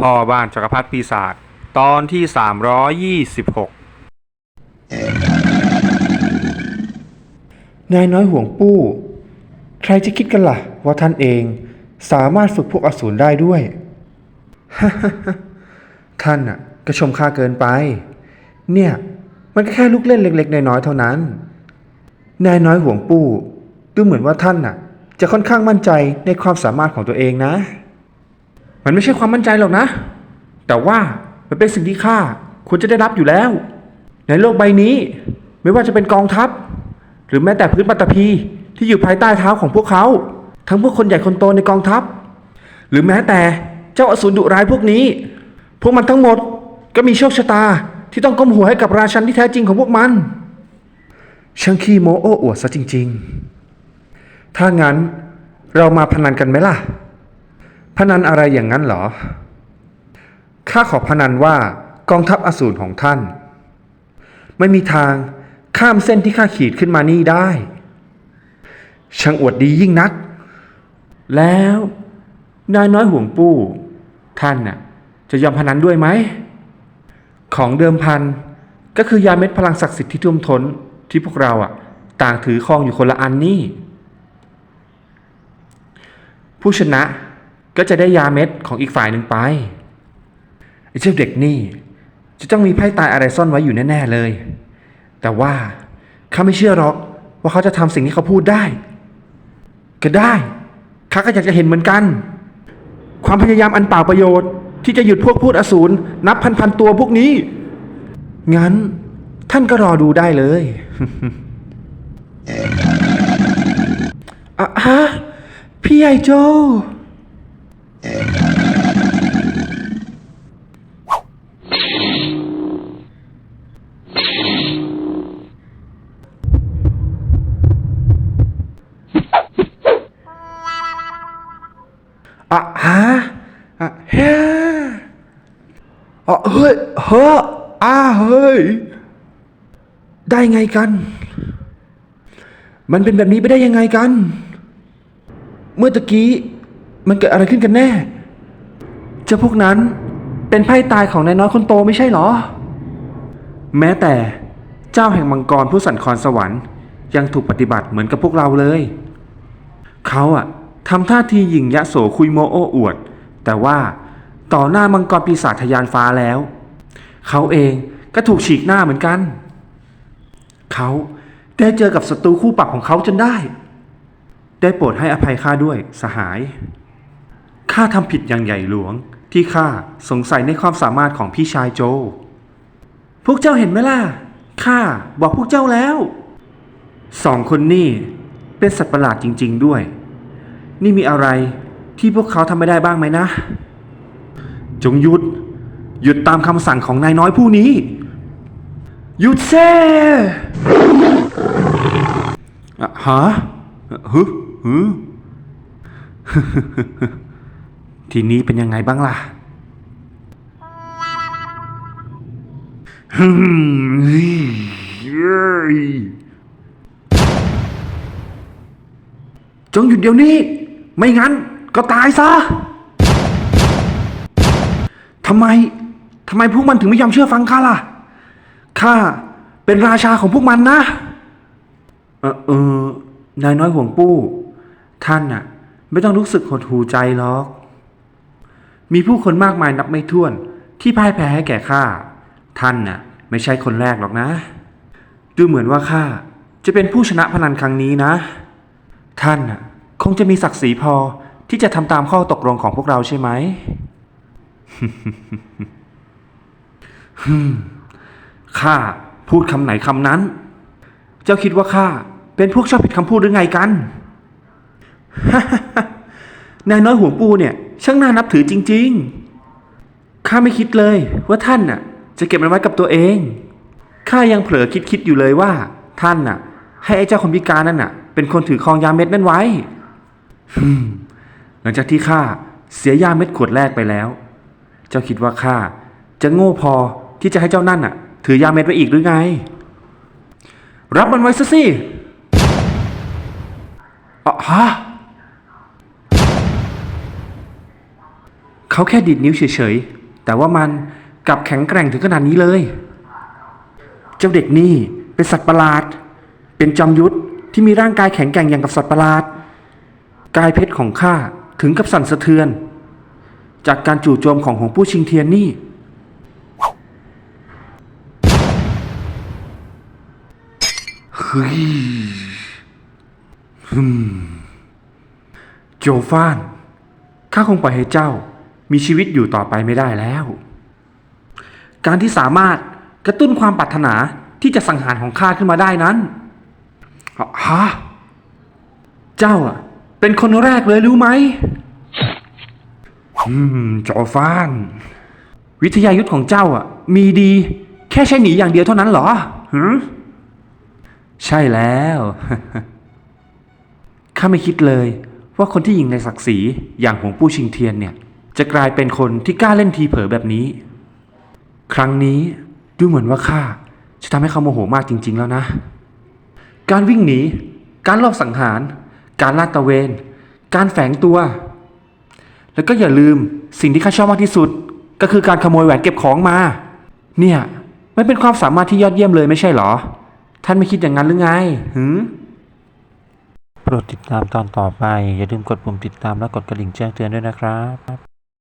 พ่อบ้านจักรพรรดิปีศาจตอนที่ 326 นายน้อยห่วงปู้ ใครจะคิดกันล่ะ ว่าท่านเองสามารถฝึกพวกอสูรได้ด้วย ท่านน่ะก็ชมข้าเกินไป เนี่ย มันก็แค่ลูกเล่นเล็ก ๆ น้อยๆเท่านั้น นายน้อยห่วงปู้ดูเหมือนว่าท่านน่ะ จะค่อนข้างมั่นใจในความสามารถของตัวเองนะ มันไม่ใช่ความมั่นใจหรอกนะ แต่ว่ามันเป็นสิ่งที่ข้าควรจะได้รับอยู่แล้ว ในโลกใบนี้ ไม่ว่าจะเป็นกองทัพ หรือแม้แต่พื้นปัตตภีที่อยู่ภายใต้เท้าของพวกเขา ทั้งพวกคนใหญ่คนโตในกองทัพ หรือแม้แต่เจ้าอสูรดุร้ายพวกนี้ พวกมันทั้งหมดก็มีโชคชะตาที่ต้องก้มหัวให้กับราชันที่แท้จริงของพวกมันช่างขี้โมโอ้อวดซะจริง ๆ ถ้างั้นเรามาพนันกันไหมล่ะ พนันอะไรอย่างนั้นเหรอ ข้าขอพนันว่ากองทัพอสูรของท่าน ไม่มีทางข้ามเส้นที่ข้าขีดขึ้นมานี่ได้ ช่างอวดดียิ่งนัก แล้วนายน้อยห่วงปู้ ท่านน่ะจะยอมพนันด้วยไหม ของเดิมพันก็คือยาเม็ดพลังศักดิ์สิทธิ์ที่ท่วมท้นที่พวกเราอะต่างถือครองอยู่คนละอันนี่ ผู้ชนะ ก็จะได้ยาเม็ดของอีกฝ่ายหนึ่งไปไอ้เจ้าเด็กนี่ จะต้องมีไพ่ตายอะไรซ่อนไว้อยู่แน่ๆเลย แต่ว่าข้าไม่เชื่อหรอกว่าเขาจะทำสิ่งที่เขาพูดได้ ก็ได้ข้าก็อยากจะเห็นเหมือนกัน ความพยายามอันเปล่าประโยชน์ ที่จะหยุดพวกพูดอสูรนับพันๆตัวพวกนี้ งั้นท่านก็รอดูได้เลยอะฮะพี่ใหญ่โจ อะเฮ้อเฮ้ยเฮ้ออ้าเฮ้ย ได้ไงกัน มันเป็นแบบนี้ไปได้ยังไงกัน เมื่อตะกี้ มันเกิดอะไรขึ้นกันแน่ เจ้าพวกนั้นเป็นไพ่ตายของนายน้อยคนโตไม่ใช่เหรอ แม้แต่เจ้าแห่งมังกรผู้สันครสวรรค์ยังถูกปฏิบัติเหมือนกับพวกเราเลย เขาอะทำท่าทีหยิ่งยะโสคุยโมโอ้อวด แต่ว่าต่อหน้ามังกรปีศาจทยานฟ้าแล้ว เขาเองก็ถูกฉีกหน้าเหมือนกัน เขาได้เจอกับศัตรูคู่ปรับของเขาจนได้ ได้โปรดให้อภัยข้าด้วยสหาย ข้าทำผิดอย่างใหญ่หลวง ที่ข้าสงสัยในความสามารถของพี่ชายโจ พวกเจ้าเห็นไหมล่ะ ข้าบอกพวกเจ้าแล้ว สองคนนี่เป็นสัตว์ประหลาดจริง ๆด้วย นี่มีอะไร ที่พวกเขาทำไม่ได้บ้างไหมนะ จงหยุด หยุดตามคำสั่งของนายน้อยผู้นี้ หยุดเซ่อะฮะฮึฮึทีนี้เป็นยังไงบ้างล่ะฮึจงหยุดเดี๋ยวนี้ ไม่งั้น ก็ตายซะทำไมทำไมพวกมันถึงไม่ยอมเชื่อฟังข้าล่ะ ข้าเป็นราชาของพวกมันนะ เออเออนายน้อยห่วงปู้ ท่านน่ะ ไม่ต้องรู้สึกหดหูใจหรอก มีผู้คนมากมายนับไม่ถ้วนที่พ่ายแพ้ให้แก่ข้า ท่านน่ะ ไม่ใช่คนแรกหรอกนะ ดูเหมือนว่าข้าจะเป็นผู้ชนะพนันครั้งนี้นะ ท่านน่ะ คงจะมีศักดิ์ศรีพอ ที่จะทำตามข้อตกลงของพวกเราใช่ไหมฮึข้าพูดคำไหนคำนั้น เจ้าคิดว่าข้าเป็นพวกชอบผิดคำพูดหรือไงกัน นายน้อยหัวปูเนี่ย ช่างน่านับถือจริง ๆ ข้าไม่คิดเลยว่าท่านน่ะ จะเก็บมันไว้กับตัวเอง ข้ายังเผลอคิดคิดๆอยู่เลยว่า ท่านน่ะ ให้ไอ้เจ้าคนพิการนั่นน่ะ เป็นคนถือครองยาเม็ดนั่นไว้ หลังจากที่ข้าเสียยาเม็ดขวดแรกไปแล้ว เจ้าคิดว่าข้าจะโง่พอที่จะให้เจ้านั่นน่ะ ถือยาเม็ดไว้อีกหรือไง รับมันไว้ซะสิอะฮะเขาแค่ดิดนิ้วเฉยๆ แต่ว่ามันกลับแข็งแกร่งถึงขนาดนี้เลย เจ้าเด็กนี่เป็นสัตว์ประหลาด เป็นจอมยุทธที่มีร่างกายแข็งแกร่งอย่างกับสัตว์ประหลาด กายเพชรของข้า ถึงกับสั่นสะเทือน จากการจู่โจมของหงผู้ชิงเทียนนี่ เฮ้ยฮึมโจฟาน ข้าคงปล่อยให้เจ้ามีชีวิตอยู่ต่อไปไม่ได้แล้ว การที่สามารถกระตุ้นความปรารถนาที่จะสังหารของข้าขึ้นมาได้นั้นฮะเจ้าอะ เป็นคนแรกเลยรู้ไหมอืมจอฟาน วิทยายุทธของเจ้าอะ มีดี แค่ใช้หนีอย่างเดียวเท่านั้นเหรอหือใช่แล้ว ข้าไม่คิดเลย ว่าคนที่ยิงในศักดิ์ศรีอย่างหงปู้ชิงเทียนเนี่ย จะกลายเป็นคนที่กล้าเล่นทีเผลอแบบนี้ ครั้งนี้ดูเหมือนว่าข้าจะทำให้เขาโมโหมากจริง ๆ แล้วนะ การวิ่งหนี การลอบสังหาร การลาดตระเวน การแฝงตัว แล้วก็อย่าลืมสิ่งที่ข้าชอบมากที่สุด ก็คือการขโมยแหวนเก็บของมา เนี่ยมันเป็นความสามารถที่ยอดเยี่ยมเลยไม่ใช่หรอ ท่านไม่คิดอย่างนั้นหรือไงหืมโปรดติดตามตอนต่อไป อย่าลืมกดปุ่มติดตามและกดกระดิ่งแจ้งเตือนด้วยนะครับ